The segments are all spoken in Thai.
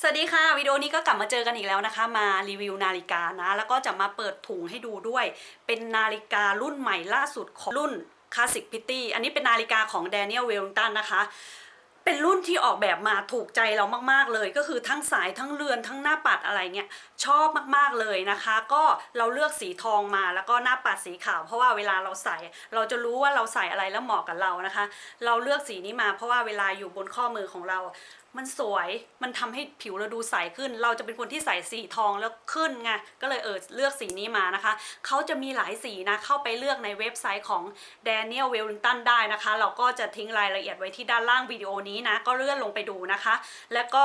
สวัสดีค่ะวิดีโอนี้ก็กลับมาเจอกันอีกแล้วนะคะ มารีวิวนาฬิกานะ แล้วก็จะมาเปิดถุงให้ดูด้วย เป็นนาฬิการุ่นใหม่ล่าสุดของรุ่น Classic Pitty อันนี้เป็นนาฬิกาของ Daniel Wellington นะคะ เป็นรุ่นที่ออกแบบมาถูกใจเรามากๆเลย ก็คือทั้งสายทั้งเรือนทั้งหน้าปัดอะไรเงี้ยชอบมากๆเลยนะคะ ก็เราเลือกสีทองมาแล้วก็หน้าปัดสีขาว เพราะว่าเวลาเราใส่ เราจะรู้ว่าเราใส่อะไรแล้วเหมาะกับเรานะคะ เราเลือกสีนี้มาเพราะว่าเวลาอยู่บนข้อมือของเรา มันสวยมันทำให้ผิวเราดูใสขึ้น เราจะเป็นคนที่ใส่สีทองแล้วขึ้นไงก็เลยเออเลือกสีนี้มานะคะ เขาจะมีหลายสีนะ เข้าไปเลือกในเว็บไซต์ของ Daniel Wellington ได้นะคะ เราก็จะทิ้งรายละเอียดไว้ที่ด้านล่างวิดีโอนี้นะ ก็เลื่อนลงไปดูนะคะ แล้วก็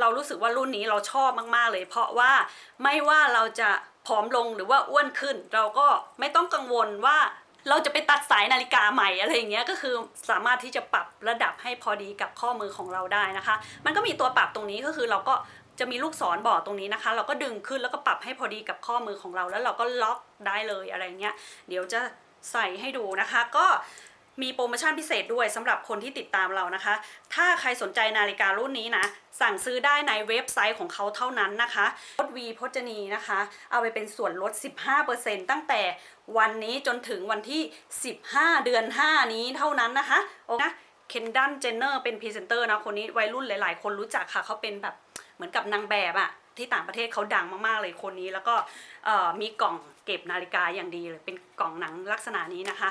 เรารู้สึกว่ารุ่นนี้เราชอบมากๆเลย เพราะว่าไม่ว่าเราจะผอมลงหรือว่าอ้วนขึ้น เราก็ไม่ต้องกังวลว่า เราจะไปตัดสายนาฬิกาใหม่อะไรอย่างเงี้ยก็คือสามารถที่จะปรับระดับให้พอดีกับข้อมือของเราได้นะคะ มันก็มีตัวปรับตรงนี้ก็คือเราก็จะมีลูกศรบอกตรงนี้นะคะ เราก็ดึงขึ้นแล้วก็ปรับให้พอดีกับข้อมือของเรา แล้วเราก็ล็อกได้เลยอะไรเงี้ยเดี๋ยวจะใส่ให้ดูนะคะก็ มีโปรโมชั่นพิเศษด้วยสำหรับคนที่ติดตามเรานะคะ ถ้าใครสนใจนาฬิการุ่นนี้นะ สั่งซื้อได้ในเว็บไซต์ของเขาเท่านั้นนะคะลดวีพจนีนะคะ เอาไปเป็นส่วนลด 15%ตั้งแต่วันนี้จนถึงวันที่ 15 เดือน 5 นี้เท่านั้นนะคะโอเคนะเคนดันเจนเนอร์เป็นพรีเซนเตอร์นะคนนี้วัยรุ่นหลาย ๆ คนรู้จักค่ะเขาเป็นแบบเหมือนกับนางแบบอะที่ต่างประเทศเขาดังมากๆเลยคนนี้ แล้วก็มีกล่องเก็บนาฬิกาอย่างดีเลยเป็นกล่องหนังลักษณะนี้นะคะ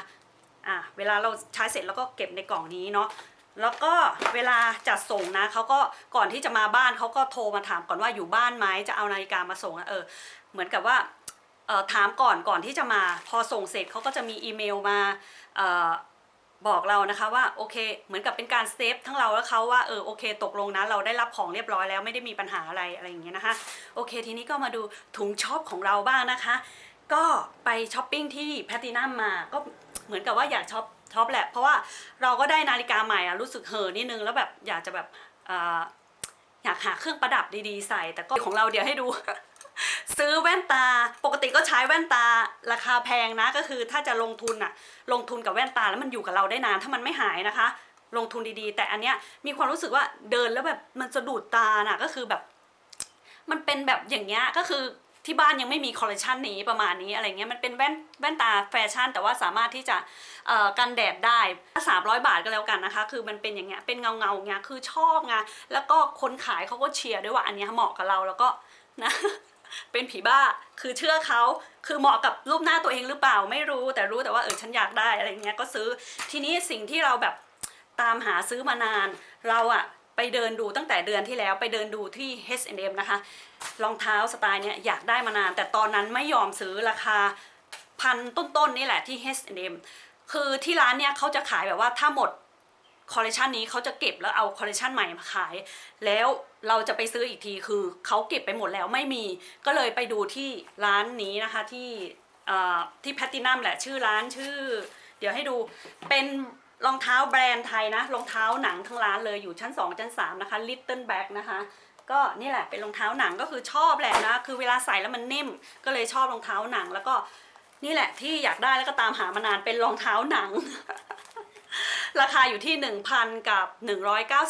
อะเวลาเราใช้เสร็จแล้วก็เก็บในกล่องนี้เนาะแล้วก็เวลาจัดส่งนะเขาก็ก่อนที่จะมาบ้านเขาก็โทรมาถามก่อนว่าอยู่บ้านไหมจะเอานาฬิกามาส่งเออเหมือนกับว่าถามก่อนก่อนที่จะมาพอส่งเสร็จเขาก็จะมีอีเมลมาออบอกเรานะคะว่าโอเคเหมือนกับเป็นการเซฟทั้งเราและเขาว่าเออโอเค ตกลงนะเราได้รับของเรียบร้อยแล้วไม่ได้มีปัญหาอะไรอะไรอย่างเงี้ยนะคะโอเค ทีนี้ก็มาดูถุงช็อปของเราบ้างนะคะ ก็ไปช้อปปิ้งที่แพลตินัมมาก็ เหมือนกับว่าอยากช็อปช็อปแหละเพราะว่าเราก็ได้นาฬิกาใหม่อะรู้สึกเห่อนิดนึงแล้วแบบอยากจะแบบออยากหาเครื่องประดับดีๆ ใส่ แต่ก็ของเราเดี๋ยวให้ดู ซื้อแว่นตาปกติก็ใช้แว่นตาราคาแพงนะก็คือถ้าจะลงทุนอะลงทุนกับแว่นตาแล้วมันอยู่กับเราได้นานถ้ามันไม่หายนะคะ ลงทุนดีๆ แต่อันเนี้ยมีความรู้สึกว่าเดินแล้วแบบมันสะดุดตาน่ะก็คือแบบ มันเป็นแบบอย่างเงี้ยก็คือ ที่บ้านยังไม่มีคอลเลคชันนี้ประมาณนี้อะไรเงี้ยมันเป็นแว่นแว่นตาแฟชั่น แต่ว่าสามารถที่จะกันแดดได้สามร้อยบาทก็แล้วกันนะคะ คือมันเป็นอย่างเงี้ยเป็นเงาเงาเงี้ยคือชอบไงแล้วก็คนขายเขาก็เชียร์ด้วยว่าอันเนี้ยเหมาะกับเราแล้วก็นะเป็นผีบ้าคือเชื่อเขาคือเหมาะกับรูปหน้าตัวเองหรือเปล่าไม่รู้แต่รู้แต่ว่าเออฉันอยากได้อะไรเงี้ยก็ซื้อทีนี้สิ่งที่เราแบบตามหาซื้อมานาน เราอะ ไปเดินดูตั้งแต่เดือนที่แล้วไปเดินดูที่ H&M นะคะรองเท้าสไตล์เนี้ยอยากได้มานาน แต่ตอนนั้นไม่ยอมซื้อราคาพันต้นๆนี่แหละที่ H&M คือที่ร้านเนี้ยเขาจะขายแบบว่าถ้าหมดคอลเลคชันนี้เขาจะเก็บแล้วเอาคอลเลคชันใหม่มาขาย แล้วเราจะไปซื้ออีกทีคือเขาเก็บไปหมดแล้วไม่มี ก็เลยไปดูที่ร้านนี้นะคะที่ที่แพตตินัมแหละชื่อร้านชื่อ เดี๋ยวให้ดูเป็น รองเท้าแบรนด์ไทยนะรองเท้าหนังทั้งร้านเลยอยู่ชั้น 2 ชั้น 3 นะคะ Little Bag นะคะ ก็นี่แหละเป็นรองเท้าหนังก็คือชอบแหละนะ คือเวลาใส่แล้วมันนิ่ม ก็เลยชอบรองเท้าหนัง แล้วก็นี่แหละที่อยากได้แล้วก็ตามหามานานเป็นรองเท้าหนัง ราคาอยู่ที่ 1,000 กับ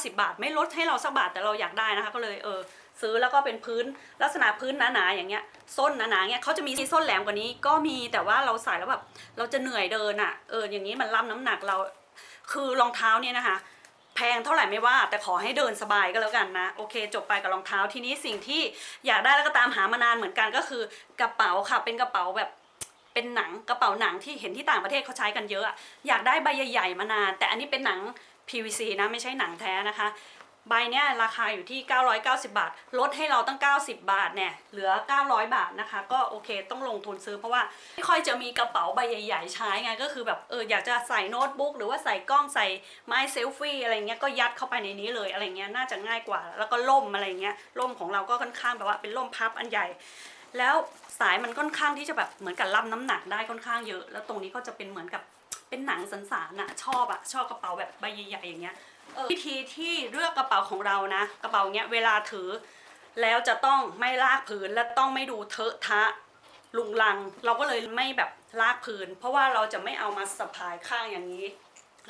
190 บาท ไม่ลดให้เราสักบาทแต่เราอยากได้นะคะ ก็เลยเออซื้อแล้วก็เป็นพื้นลักษณะพื้นหนาๆอย่างเงี้ยส้นหนาๆเงี้ยเขาจะมีส้นแหลมกว่านี้ก็มีแต่ว่าเราใส่แล้วแบบเราจะเหนื่อยเดินอะ่ะเอออย่างนี้มันรับน้ำหนักเรา คือรองเท้าเนี่ยนะคะ แพงเท่าไหร่ไม่ว่า แต่ขอให้เดินสบายก็แล้วกันนะโอเค จบไปกับรองเท้าทีนี้สิ่งที่อยากได้แล้วก็ตามหามานานเหมือนกันก็คือกระเป๋าค่ะเป็นกระเป๋าแบบเป็นหนังกระเป๋าหนังที่เห็นที่ต่างประเทศเขาใช้กันเยอะ อยากได้ใบใหญ่ ๆ มานาน แต่อันนี้เป็นหนัง PVC นะไม่ใช่หนังแท้นะคะ ใบเนี้ยราคาอยู่ที่ 990 บาท ลดให้เราตั้ง 90 บาทเนี่ยเหลือ 900 บาทนะคะ ก็โอเคต้องลงทุนซื้อเพราะว่าไม่ค่อยจะมีกระเป๋าใบใหญ่ ๆ ใช้ไงก็คือแบบเอออยากจะใส่โน้ตบุ๊กหรือว่าใส่กล้องใส่ไม้เซลฟี่อะไรเงี้ยก็ยัดเข้าไปในนี้เลยอะไรเงี้ยน่าจะง่ายกว่า แล้วก็ล่มอะไรเงี้ยล่มของเราก็ค่อนข้างแบบว่าเป็นล่มพับอันใหญ่ แล้วสายมันค่อนข้างที่จะแบบเหมือนกับรับน้ำหนักได้ค่อนข้างเยอะ แล้วตรงนี้ก็จะเป็นเหมือนกับ เป็นหนังสันสานอะชอบอะชอบกระเป๋าแบบใบใหญ่ๆอย่างเงี้ยเออวิธีที่เลือกกระเป๋าของเรานะ กระเป๋าเงี้ยเวลาถือ แล้วจะต้องไม่ลากพื้นและต้องไม่ดูเทอะทะลุงลัง เราก็เลยไม่แบบลากพื้น เพราะว่าเราจะไม่เอามาสะพายข้างอย่างนี้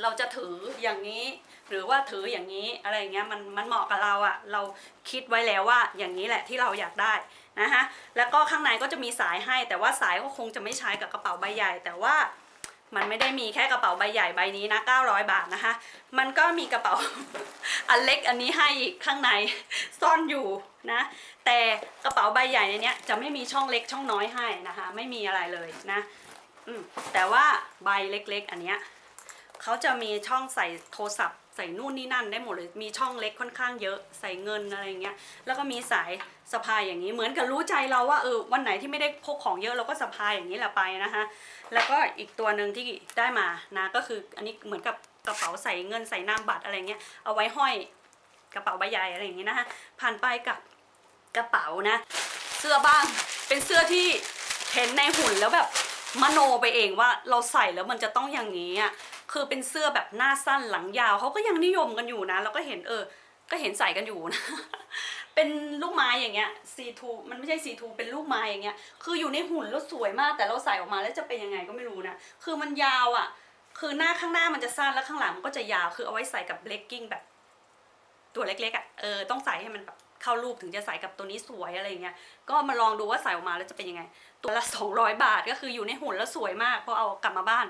เราจะถืออย่างนี้ หรือว่าถืออย่างนี้อะไรอย่างเงี้ยมันมันเหมาะกับเราอะเราคิดไว้แล้วว่าอย่างนี้แหละที่เราอยากได้นะคะแล้วก็ข้างในก็จะมีสายให้ แต่ว่าสายก็คงจะไม่ใช้กับกระเป๋าใบใหญ่ แต่ว่า มันไม่ได้มีแค่กระเป๋าใบใหญ่ใบนี้นะ 900 บาทนะคะ มันก็มีกระเป๋า อันเล็กอันนี้ให้อีกข้างในซ่อนอยู่นะ แต่กระเป๋าใบใหญ่ในนี้จะไม่มีช่องเล็กช่องน้อยให้นะคะ ไม่มีอะไรเลยนะแต่ว่าใบเล็กๆ อันเนี้ยเขาจะมีช่องใส่โทรศัพท์ใส่นู่นนี่นั่นได้หมดเลย มีช่องเล็กค่อนข้างเยอะใส่เงินอะไรเงี้ย แล้วก็มีสาย สะพายอย่างนี้เหมือนกับรู้ใจเราว่าเออวันไหนที่ไม่ได้พกของเยอะเราก็สะพายอย่างนี้แหละไปนะคะ แล้วก็อีกตัวหนึ่งที่ได้มานะก็คืออันนี้เหมือนกับกระเป๋าใส่เงินใส่นามบัตรอะไรเงี้ยเอาไว้ห้อยกระเป๋าใบใหญ่อะไรอย่างงี้นะคะผ่านไปกับกระเป๋านะ เสื้อบ้างเป็นเสื้อที่เห็นในหุ่นแล้วแบบมโนไปเองว่าเราใส่แล้วมันจะต้องอย่างนี้อะคือเป็นเสื้อแบบหน้าสั้นหลังยาวเขาก็ยังนิยมกันอยู่นะเราก็เห็นเออ ก็เห็นใส่กันอยู่นะ เป็นลูกไม้อย่างเงี้ย C2 มันไม่ใช่ C2 เป็นลูกไม้อย่างเงี้ย คืออยู่ในหุ่นแล้วสวยมาก แต่เราใส่ออกมาแล้วจะเป็นยังไงก็ไม่รู้นะ คือมันยาวอะ คือหน้าข้างหน้ามันจะสั้นแล้วข้างหลังมันก็จะยาว คือเอาไว้ใส่กับเลกกิ้งแบบ ตัวเล็กๆอะ เออ ต้องใส่ให้มันแบบเข้ารูปถึงจะใส่กับตัวนี้สวยอะไรเงี้ย ก็มาลองดูว่าใส่ออกมาแล้วจะเป็นยังไง ตัวละ 200 บาทก็คืออยู่ในหุ่นแล้วสวยมาก พอเอากลับมาบ้าน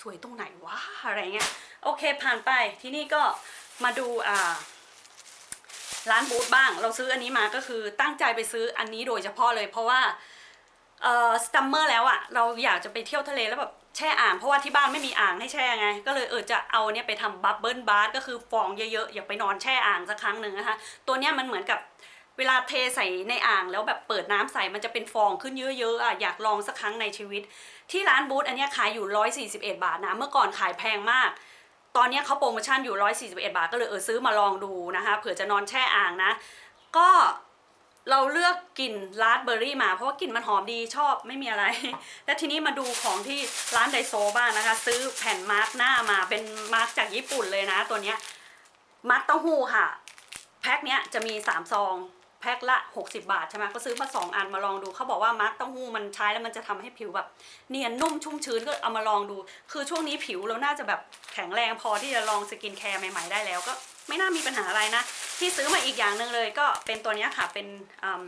สวยตรงไหนวะอะไรเงี้ย โอเคผ่านไป ที่นี่ก็มาดูอ่า ร้านบูธบ้าง เราซื้ออันนี้มาก็คือตั้งใจไปซื้ออันนี้โดยเฉพาะเลย เพราะว่าเอ่อสตัมเมอร์แล้วอะเราอยากจะไปเที่ยวทะเลแล้วแบบแช่อ่างเพราะว่าที่บ้านไม่มีอ่างให้แช่ไง ก็เลยเออจะเอาเนี่ยไปทำบับเบิลบาร์ก็คือฟองเยอะๆอย่าไปนอนแช่อ่างสักครั้งหนึ่งนะคะ ตัวเนี้ยมันเหมือนกับเวลาเทใส่ในอ่างแล้วแบบเปิดน้ำใส่มันจะเป็นฟองขึ้นเยอะๆอะอยากลองสักครั้งในชีวิต ที่ร้านบูธอันนี้ขายอยู่ 141 บาทนะเมื่อก่อนขายแพงมาก ตอนนี้เขาโปรโมชั่นอยู่ 141 บาท ก็เลยเออซื้อมาลองดูนะคะเผื่อจะนอนแช่อ่างนะ ก็เราเลือกกลิ่นราสเบอร์รี่มา เพราะว่ากลิ่นมันหอมดีชอบไม่มีอะไร แล้วทีนี้มาดูของที่ร้านไดโซบ้างนะคะ ซื้อแผ่นมาร์กหน้ามาเป็นมาร์กจากญี่ปุ่นเลยนะ ตัวเนี้ยมาร์กเต้าหู้ค่ะ แพ็คเนี้ยจะมี 3 ซอง แพ็คละ 60 บาทใช่ไหมก็ซื้อมา 2 อันมาลองดูเขาบอกว่ามาร์กเต้าหู้มันใช้แล้วมันจะทำให้ผิวแบบเนียนนุ่มชุ่มชื้นก็เอามาลองดู คือช่วงนี้ผิวเราน่าจะแบบแข็งแรงพอที่จะลองสกินแคร์ใหม่ๆได้แล้วก็ไม่น่ามีปัญหาอะไรนะ ที่ซื้อมาอีกอย่างหนึ่งเลยก็เป็นตัวนี้ค่ะเป็นอืม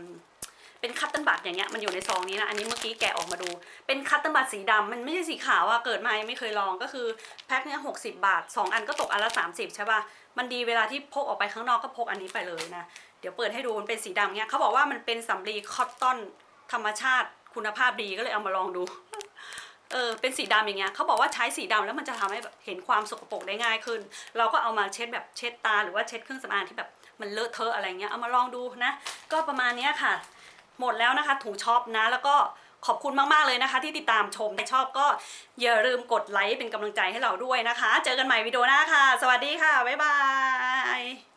เป็นคัตเติลบัตอย่างเงี้ยมันอยู่ในซองนี้นะ อันนี้เมื่อกี้แกะออกมาดู เป็นคัตเติลบัตสีดำมันไม่ใช่สีขาวอะเกิดมายังไม่เคยลองก็คือแพ็คเนี้ยหกสิบาทสองอันก็ตกอันละสามสิบใช่ป่ะ มันดีเวลาที่พกออกไปข้างนอกก็พกอันนี้ไปเลยนะ เดี๋ยวเปิดให้ดูมันเป็นสีดำเนี้ยเขาบอกว่ามันเป็นสำลีคอตตอนธรรมชาติคุณภาพดีก็เลยเอามาลองดูเออเป็นสีดำอย่างเงี้ยเขาบอกว่าใช้สีดำแล้วมันจะทำให้แบบเห็นความสกปรกได้ง่ายขึ้น เราก็เอามาเช็ดแบบเช็ดตาหรือว่าเช็ดเครื่องสำอางที่แบบมันเลอะเทอะอะไรเงี้ยเอามาลองดูนะ ก็ประมาณเนี้ยค่ะ หมดแล้วนะคะถุงช็อปนะ แล้วก็ขอบคุณมาก ๆ เลยนะคะ ที่ติดตามชมใครชอบก็อย่าลืมกดไลค์เป็นกำลังใจให้เราด้วยนะคะ เจอกันใหม่วิดีโอหน้าค่ะ สวัสดีค่ะ บ๊ายบาย